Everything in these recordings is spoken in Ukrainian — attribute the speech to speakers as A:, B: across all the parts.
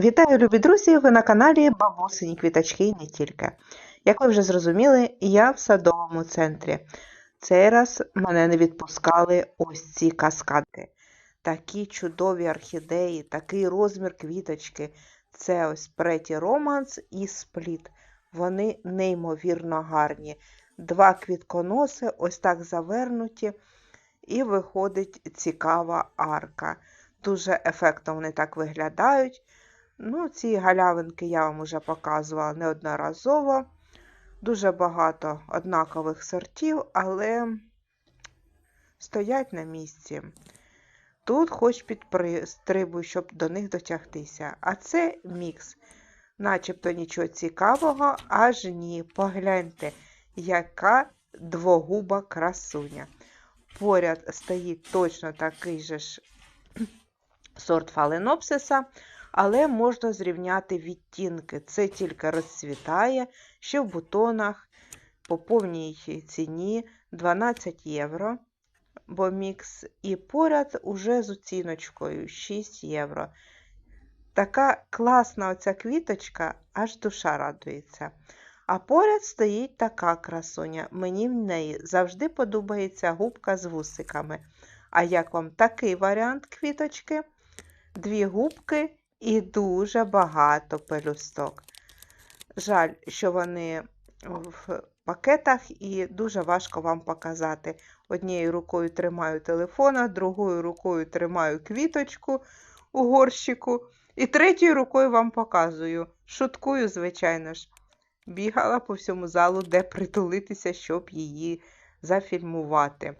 A: Вітаю, любі друзі! Ви на каналі Бабусині Квіточки і не тільки. Як ви вже зрозуміли, я в садовому центрі. Цей раз мене не відпускали ось ці каскадки. Такі чудові орхідеї, такий розмір квіточки. Це ось Преті Романс і спліт. Вони неймовірно гарні. Два квітконоси ось так завернуті, і виходить цікава арка. Дуже ефектно вони так виглядають. Ну, ці галявинки я вам вже показувала неодноразово. Дуже багато однакових сортів, але стоять на місці. Тут хоч підстрибуй, щоб до них дотягтися. А це мікс. Начебто нічого цікавого, аж ні. Погляньте, яка двогуба красуня. Поряд стоїть точно такий же ж сорт фаленопсиса, але можна зрівняти відтінки. Це тільки розцвітає, що в бутонах по повній ціні 12 євро, бо мікс, і поряд уже з оціночкою 6 євро. Така класна оця квіточка, аж душа радується. А поряд стоїть така красуня. Мені в неї завжди подобається губка з вусиками. А як вам такий варіант квіточки? Дві губки і дуже багато пелюсток. Жаль, що вони в пакетах і дуже важко вам показати. Однією рукою тримаю телефона, другою рукою тримаю квіточку у горщику, і третьою рукою вам показую. Шуткую, звичайно ж. Бігала по всьому залу, де притулитися, щоб її зафільмувати.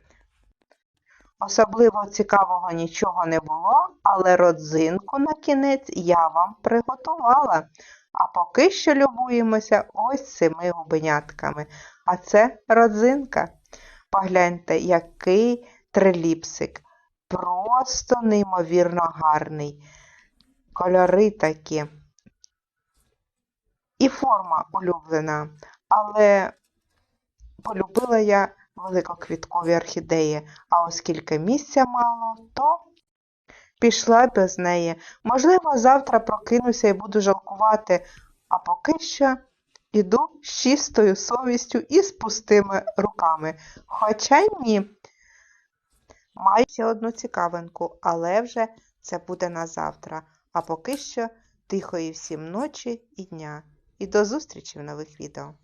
A: Особливо цікавого нічого не було, але родзинку на кінець я вам приготувала. А поки що любуємося ось цими губенятками. А це родзинка. Погляньте, який триліпсик. Просто неймовірно гарний. Кольори такі. І форма улюблена. Але полюбила я великоквіткові орхідеї, а оскільки місця мало, то пішла без неї. Можливо, завтра прокинуся і буду жалкувати, а поки що іду з чистою совістю і з пустими руками. Хоча ні. Маю ще одну цікавинку, але вже це буде на завтра. А поки що тихої всім ночі і дня. І до зустрічі в нових відео.